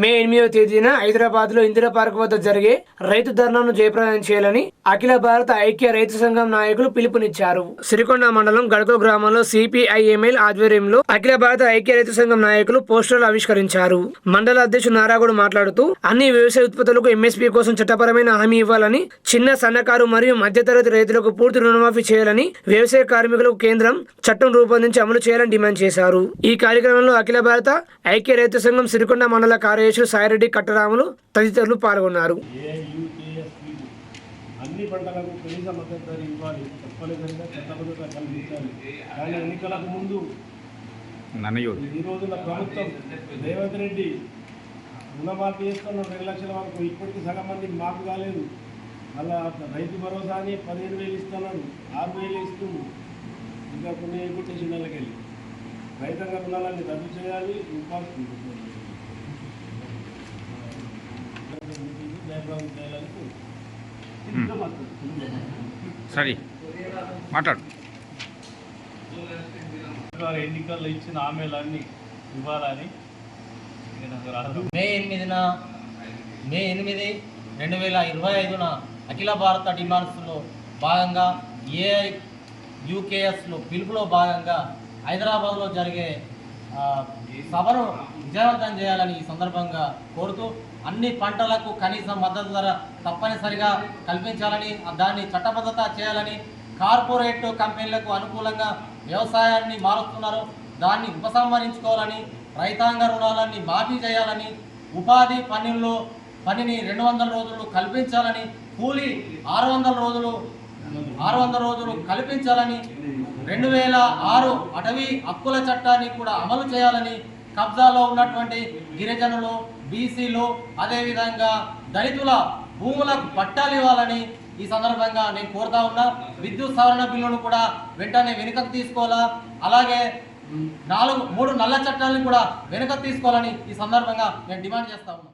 మే ఎనిమిదవ తేదీన హైదరాబాద్లో ఇందిరా పార్క్ వద్ద జరిగే రైతు ధర్నాను జయప్రదం చేయాలని అఖిల భారత ఐక్య రైతు సంఘం నాయకులు పిలుపునిచ్చారు. సిరికొండ మండలం గడకో గ్రామంలో సిపిఐఎంఎల్ ఆధ్వర్యంలో అఖిల భారత ఐక్య రైతు సంఘం నాయకులు పోస్టర్లు ఆవిష్కరించారు. మండల అధ్యక్షుడు నారాగౌడ్ మాట్లాడుతూ అన్ని వ్యవసాయ ఉత్పత్తులకు ఎంఎస్పీ కోసం చట్టపరమైన హామీ ఇవ్వాలని చిన్న సన్నకారు మరియు మధ్యతరగతి రైతులకు పూర్తి రుణమాఫీ చేయాలని వ్యవసాయ కార్మికులకు కేంద్రం చట్టం రూపొందించి అమలు చేయాలని డిమాండ్ చేశారు. ఈ కార్యక్రమంలో అఖిల భారత ఐక్య రైతు సంఘం సిరికొండ మండల కార్యదర్శులు సాయిరెడ్డి కట్టరాములు తదితరులు పాల్గొన్నారు. అన్ని పంటలకు కనీస మద్దతు ధర ఇవ్వాలి. తప్పనిసరిగా చట్టబద్ధత కల్పించాలి. కానీ ఎన్నికలకు ముందు ఈ రోజున ప్రభుత్వం రేవంత్ రెడ్డి రుణమాఫీ చేస్తున్న రెండు లక్షల వరకు ఇప్పటికీ సగం మందికి మాఫీ కాలేదు. మళ్ళా రైతు భరోసా అని పదిహేను వేలు ఇస్తున్నాడు. ఆరు వేలు ఇస్తుంది ఇంకా కొన్ని ఎగ్గుట్టేసి నెలకి వెళ్ళి రైతాంగ రుణాలన్నీ రద్దు చేయాలి. ఉపాధి జయప్రదం చేయాలని సరే. మాట్లాడు. ఎన్నికల్లో ఇచ్చిన హామీలన్నీ ఇవ్వాలని మే ఎనిమిదిన మే ఎనిమిది రెండు వేల ఇరవై ఐదున అఖిల భారత డిమాండ్స్లో భాగంగా ఏఐ యూకేఎస్లో పిలుపులో భాగంగా హైదరాబాద్లో జరిగే సభను విజయవంతం చేయాలని ఈ సందర్భంగా కోరుతూ అన్ని పంటలకు కనీస మద్దతు ధర తప్పనిసరిగా కల్పించాలని దాన్ని చట్టబద్ధత చేయాలని కార్పొరేట్ కంపెనీలకు అనుకూలంగా వ్యవసాయాన్ని మారుస్తున్నారు. దాన్ని ఉపసంహరించుకోవాలని రైతాంగ రుణాలన్నీ మాఫీ చేయాలని ఉపాధి పనుల్లో పనిని రెండు వందల రోజులు కల్పించాలని కూలీ ఆరు వందల రోజులు ఆరు వందల రోజులు కల్పించాలని రెండు వేల ఆరు అటవీ హక్కుల చట్టాన్ని కూడా అమలు చేయాలని కబ్జాలో ఉన్నటువంటి గిరిజనులు బీసీలు అదేవిధంగా దళితుల భూములకు పట్టాలు ఇవ్వాలని ఈ సందర్భంగా నేను కోరుతా ఉన్నా. విద్యుత్ సవరణ బిల్లును కూడా వెంటనే వెనుకకు తీసుకోవాలా? అలాగే నాలుగు మూడు నల్ల చట్టాలను కూడా వెనుకకు తీసుకోవాలని ఈ సందర్భంగా నేను డిమాండ్ చేస్తా ఉన్నా.